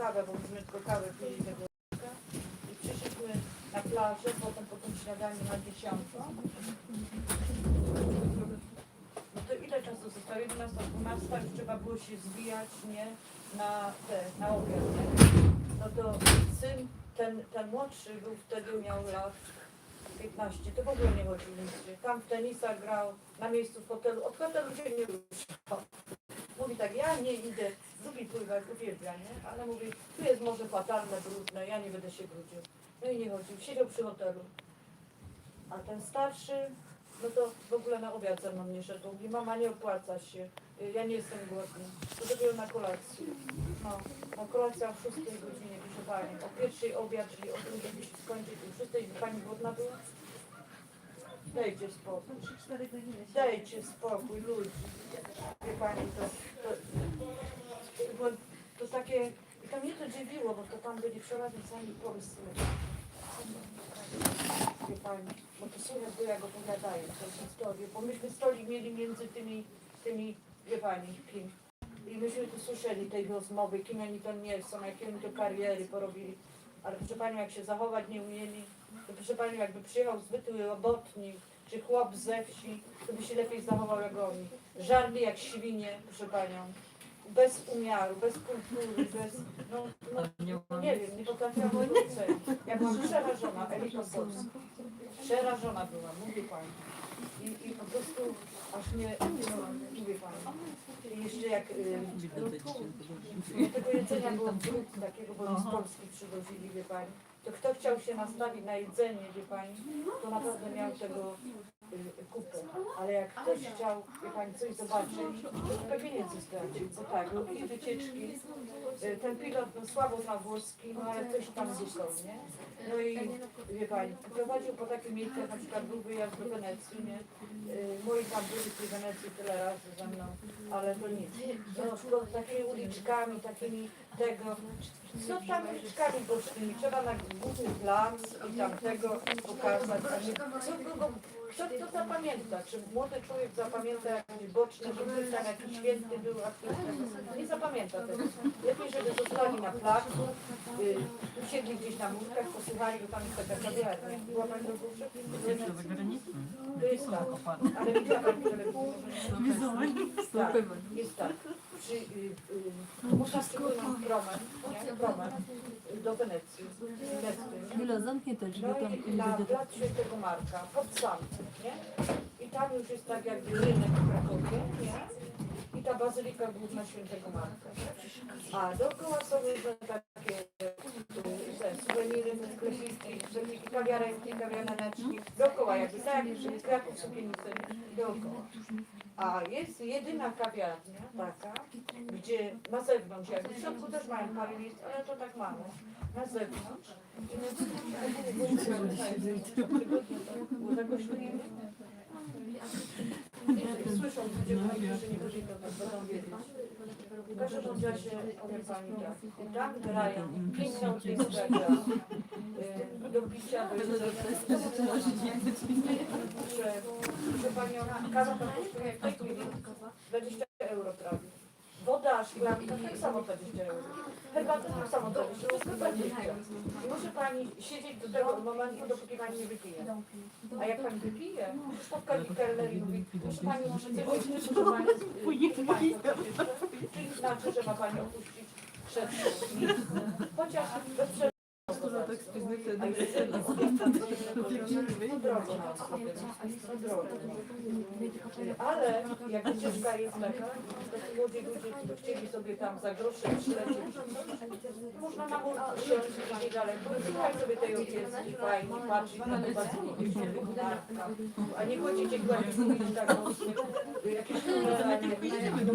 kawę, bo myśmy tylko kawę pili tego. I przyszliśmy na plażę, potem po tym śniadaniu na dziesiątą. No to ile czasu zostało? 11, 12, już trzeba było się zbijać, nie? Na te, na obiad? No to syn, ten, ten młodszy był wtedy miał lat 15, to w ogóle nie chodził nigdzie. Tam w tenisa grał, na miejscu w hotelu, od hotelu się nie ruszał. Mówi tak, ja nie idę, lubi pływać, uwielbia, nie? Ale mówi, tu jest morze fatalne, brudne, ja nie będę się brudził. No i nie chodził, siedział przy hotelu. A ten starszy, no to w ogóle na obiad ze mną nie szedł. Mówi, mama nie opłaca się, ja nie jestem głodny. To dopiero na kolację. No, no kolacja o 6 godzinie, proszę Pani. O pierwszej obiad, czyli o drugiej by się skończyć. O 6 by Pani głodna była? Dajcie spokój. Dajcie spokój, ludzi. Wie Pani, to, to, to, było- to takie... I to mnie to dziwiło, bo to tam byli przeważnie sami polscy. Wie Pani, bo to słychać było jak opowiadają tę historię, bo myśmy stolik mieli między tymi, tymi, wie Pani, kim. I myśmy tu słyszeli tej rozmowy, kim oni to nie są, jakie oni to kariery porobili. Ale proszę Pani, jak się zachować nie umieli, to proszę Pani, jakby przyjechał zwykły robotnik, czy chłop ze wsi, to by się lepiej zachował jak oni. Żarli jak świnie, proszę Panią. Bez umiaru, bez kultury, bez... No, no, nie wiem, nie potrafiłam ocenić. Ja byłam przerażona, Elita Polska. Przerażona byłam, mówię Pani. I, I po prostu aż mnie, no, mówię Pani. I jeszcze jak y, no, tego jedzenia było brud takiego, bo oni z Polski przywozili, wie Pani. To kto chciał się nastawić na jedzenie, wie Pani, to naprawdę miał tego y, kupę. Ale jak ktoś chciał, wie Pani, coś zobaczyć, to trochę pieniędzy stracił. Bo tak, robili wycieczki. Y, Ten pilot no, słabo znał włoski, no ale coś tam został, nie? No i wie Pani, prowadził po takim miejscu, jak na przykład był wyjazd do Wenecji, nie? Y, Moi tam byli w tej Wenecji tyle razy ze mną, ale to nic. No, takimi uliczkami, takimi tego, co tam uliczkami bocznymi, trzeba na główny plac i tamtego pokazać. a nie- Co kto to zapamięta? Czy młody człowiek zapamięta że ktoś tam jakiś święty był, a ktoś tam nie zapamięta tego. Lepiej, żeby zostali na placu, y, usiedli gdzieś na murkach, posłuchali, bo tam jest taka kawiarnia. Była Pani do góry? To jest tak. Ale widziała Pani telewizję? Tak, jest tak. Przy, y, y, promem, nie? promem y, do Wenecji. Wenecji. Chwila, zamknij te drzwi, No tam i na Świętego Marka, pod nie? Tam już jest tak jakby rynek w Krakowie, nie? I ta bazylika główna Świętego Marka. A dookoła są różne takie te suweniry, sklepiki, kawiarenki, kawiareneczki. Dookoła jakby, tak jak Kraków Sukienicy, dookoła. A jest jedyna kawiarnia taka, gdzie na zewnątrz, jakby w środku też mają parę miejsc, ale to tak mało. Na zewnątrz. I my było zagośnienie. Słyszą ludzie, którzy nie byli, to będą wiedzieć. Powiem Pani tak, i tam grają piękną. Y, Do picia, do jedzenia. Proszę Panią, kawa kosztuje jak w tej chwili 20 euro prawie. Woda szklanka tak samo 20 euro. Herbata tak samo 20 wszystko 20. I muszę Pani siedzieć do tego momentu, dopóki Pani nie wypije. A jak Pani wypije, spotka mi kelner i mówi, proszę Pani, muszę Pani, y, Pani Czyli znaczy, że ma Pani opuścić miejsce. Chociaż bez przerwy. A jeszcze drogo na sobie, no drogo. Ale jak ucieczka jest taka, to ci młodzi ludzie, którzy chcieli sobie tam za grosze przylecieć, można na mur wsiąść gdzieś daleko, słuchaj sobie tej orkiestry, fajnie, patrzeć na te bazyliki, a nie chodzicie głębiej, tak mocno, jakieś do.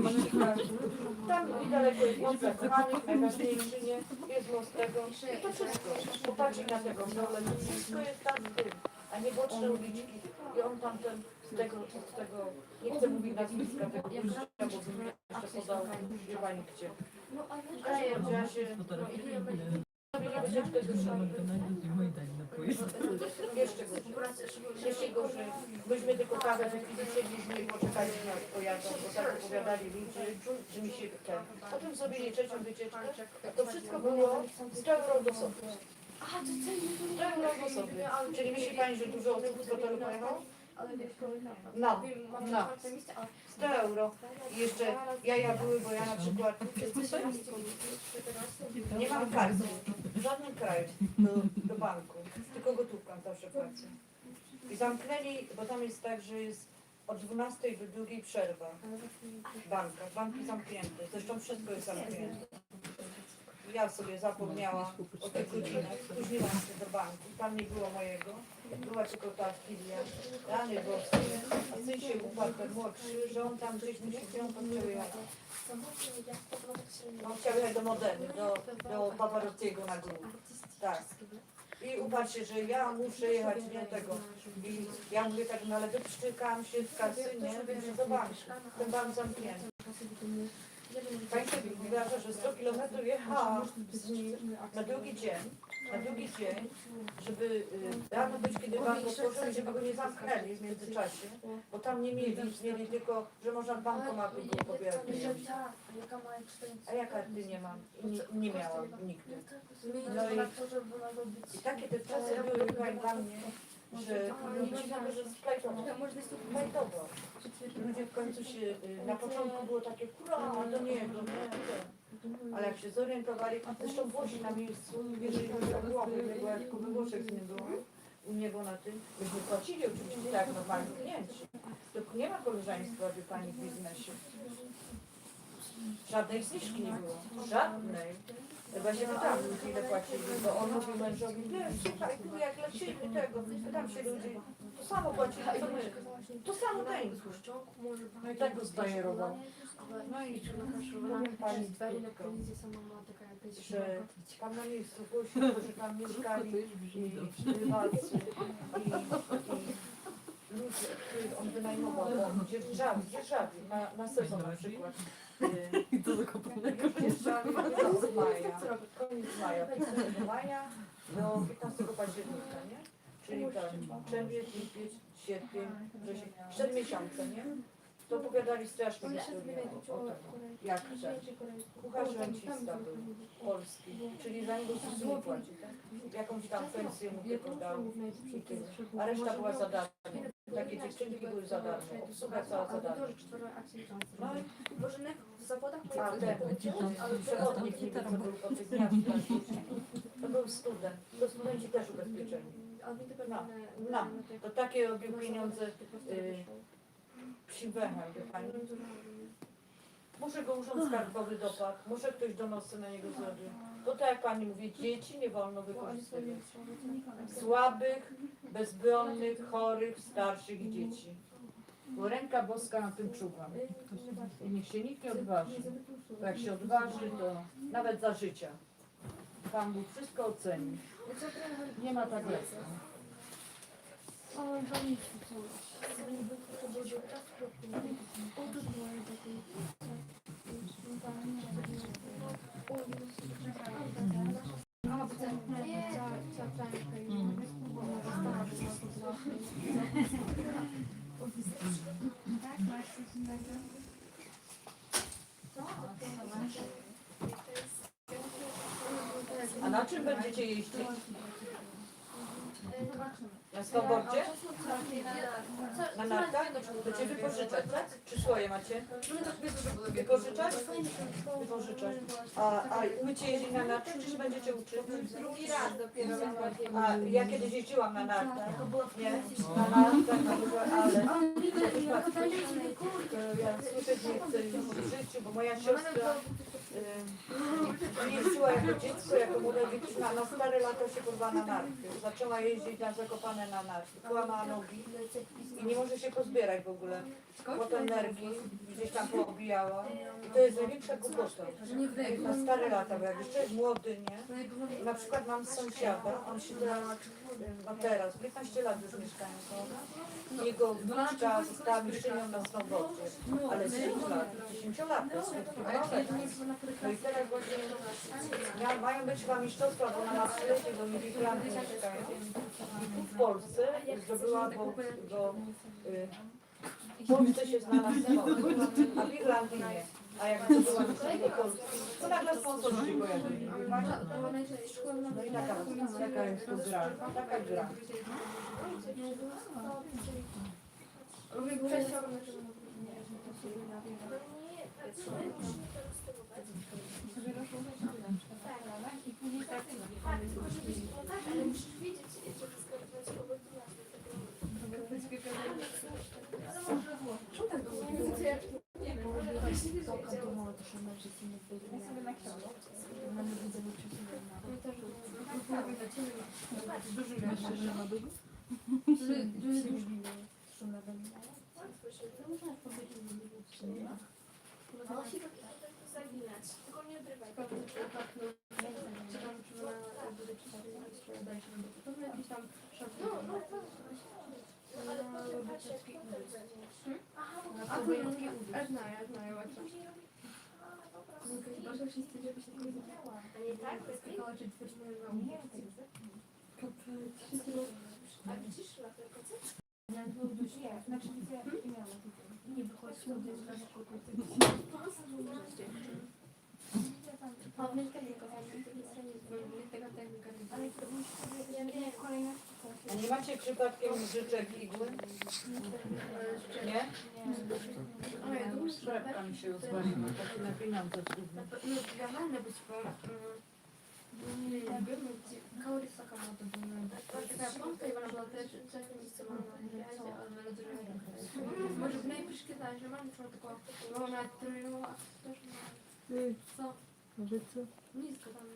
Tam niedaleko jest most zakochanych, najważniejszy, nie? Jest most tego. I to wszystko. Popatrzcie na tego dole, to wszystko jest tam w tym, a nie boczne uliczki. I on tam ten, z tego, z tego, nie chcę mówić nazwiska tego gościa, bo bym jeszcze podał, gdzie. W razie, no, troszeczkę gorzej. Jeszcze gorzej. Myśmy tylko kawę wypili, siedliśmy i poczekaliśmy aż pojadą, bo tak opowiadali ludzie, że mi się ten. Potem zrobili trzecią wycieczkę. To wszystko było 100 euro do sobie. Aha, to co nie 100 euro do sobie. Czyli myśli Pani, że dużo osób z hotelu pojechało? Ale wiesz, No, mam no. otwarte miejsce, ale 100 euro. I jeszcze jaja były, bo ja na przykład nie mam karty w żadnym kraju do, do banku, tylko gotówką zawsze płacę. I zamknęli, bo tam jest tak, że jest od 12 do drugiej przerwa. W bankach, banki zamknięte, zresztą wszystko jest zamknięte. Ja sobie zapomniałam o tych godzinach, spóźniłam się do banku, tam nie było mojego, była tylko ta filia, rany boskie, a syn się uparł ten młodszy, że on tam gdzieś chwilą podciągać. On chciał jechać do Modeny, do, do Paparottiego na górę. Tak. I uparł się, że ja muszę jechać, nie tego. I ja mówię tak, no ale wyprztykałam się z kasy, banku. Ten bank zamknięty. Sobie wyobraża, że 100 kilometrów nim na drugi dzień, na drugi dzień, żeby y, rano być, kiedy bank otworzył, żeby go nie zamknęli w międzyczasie, bo tam nie mieli, mieli tylko, że można w bankomatu go pobierać. A ja karty nie mam, i nie, nie miałam nigdy. No i, i takie te czasy były pani dla mnie, że ludzie w końcu się, y, na początku było takie, kura, do niego, nie, to. Ale jak się zorientowali, zresztą Włosi na miejscu, jeżeli chodzi o głowy, nie było jak Kuby Włoszek z nim było, u niego na tym, myśmy płacili oczywiście tak, normalni klienci. Tylko nie ma koleżeństwa, wie pani w biznesie. Żadnej zniżki nie było. Żadnej. Chyba się pytam, ile płacili, bo on mówił mężowi, nie, słuchaj, tu jak lecimy tego, pytam się ludzi, to samo płacili, co my. To samo ten. No i tak go zbajerował. No i powiem pani krótko, że tam na miejscu głosił, że tam mieszkali i rywalcy i, i ludzie, których on wynajmował, dzierżawi, dzierżawi na, na sezon na przykład. I to zakopanego z maja, koniec maja, 15 maja do 15 października, nie? Czyli tak, czerwiec, lipiec, sierpień, wrzesień, 4 miesiące, nie? To opowiadali strasznie historię o, tego, jak chcesz. Kucharz rencista był, polski, czyli za niego nie płaci, tak? Jakąś tam pensję mu tylko dał. A reszta była za darmo. Takie dziewczynki były za darmo, obsługa cała za darmo. No i Bożynek w zawodach ale przewodnik niby to był po tych dniach To był student. To studenci też ubezpieczeni. No, no. To takie robił pieniądze y, psim węchem, wie pani. Muszę go urząd skarbowy dopadł, muszę ktoś donosy na niego zrobił. Bo tak jak pani mówi, dzieci nie wolno wykorzystywać. Słabych, bezbronnych, chorych, starszych i dzieci. Bo ręka boska na tym czuwa. I niech się nikt nie odważy. Bo jak się odważy, to nawet za życia. Pan Bóg wszystko oceni. Nie ma tak lekko. A na czym będziecie jeździć? Na snowboardzie? Na nartach? Będziecie wypożyczać, tak? Czy swoje macie? Wypożyczać? Wypożyczać. A, a będziecie jeździć na nartach, czy się będziecie uczyć? Drugi raz dopiero A ja kiedyś jeździłam na nartach. Nie? Na nartach, na przykład, ale to ja słyszeć nie chcę już w życiu, bo moja siostra y, jeździła jako dziecko, jako młoda dziewczyna, na stare lata się porwała na narty. Zaczęła jeździć na Zakopane na narty. Połamała nogi i nie może się pozbierać w ogóle. Pod energii gdzieś tam poobijała. I to jest największa głupota. Na stare lata, bo jak jeszcze jest młody, nie? Na przykład mam sąsiada, on się teraz, no teraz, 15 lat już mieszkają są. Jego wnuczka została mistrzynią na snowboardzie, ale 10 lat, 10 lat, to jest. No i teraz właśnie Mia- Mają być chyba mistrzostwa, bo na Maastrichcie do imigranty mieszkają. I tu w Polsce zdobyła go, go y, w Polsce się znalazł a w Irlandii nie. A jak mistrzostwo do Polski, to nagle sponsorzy się pojawili. No i taka, taka jest to gra, taka gra. Ale musisz wiedzieć, że wyskarbować kogo tu masz. Musi to zaginać, tylko nie odrywaj. No, no, to Duży mężczyzna ma długo? Duży, duży, Aha, bo... A, znają, znają, jak tam dobra. Może wszyscy, tego nie miała. A nie tak? Tylko, czy tworzymy na A widzisz latarkę, co? Nie, znaczy widzę, nie miała tutaj. Nie z ludzie, że na przykład Ale to musi Ja wiem. kolejna a nie macie przypadkiem życzek igły? Nie? Szlepka mi się rozwaliła, takie na pieniądze trudne. Może w najbliższym razie mam członka, bo ona tylu, a ktoś ma... Co? Може це? Ні, сказали.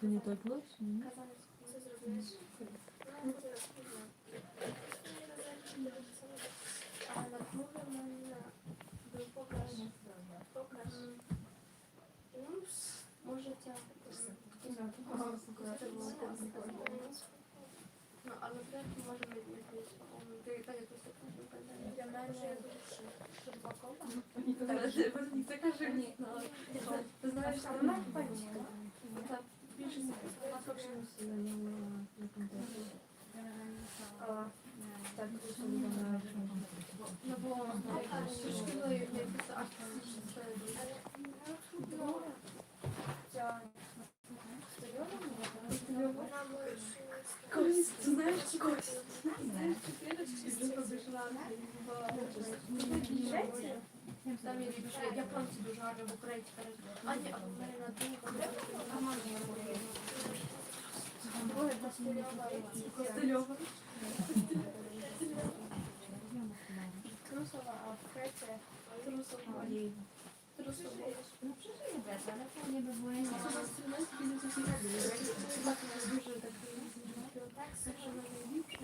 Це не так легше, ні? Можете. Ну, але все можемо відмітити. Ти так якось так не казав. Я навіть, що я дуже шибакова. Це кажи, ні. Ти знаєш, там немає пальчика. Це японці дуже гарно в українці перекладають. А в мене на тій Костельова. Трусова, а в Креці Трусова. Трусова. Ну, що ж не бачу, але це ніби воїн. Дуже так, так, що вона не ліпше.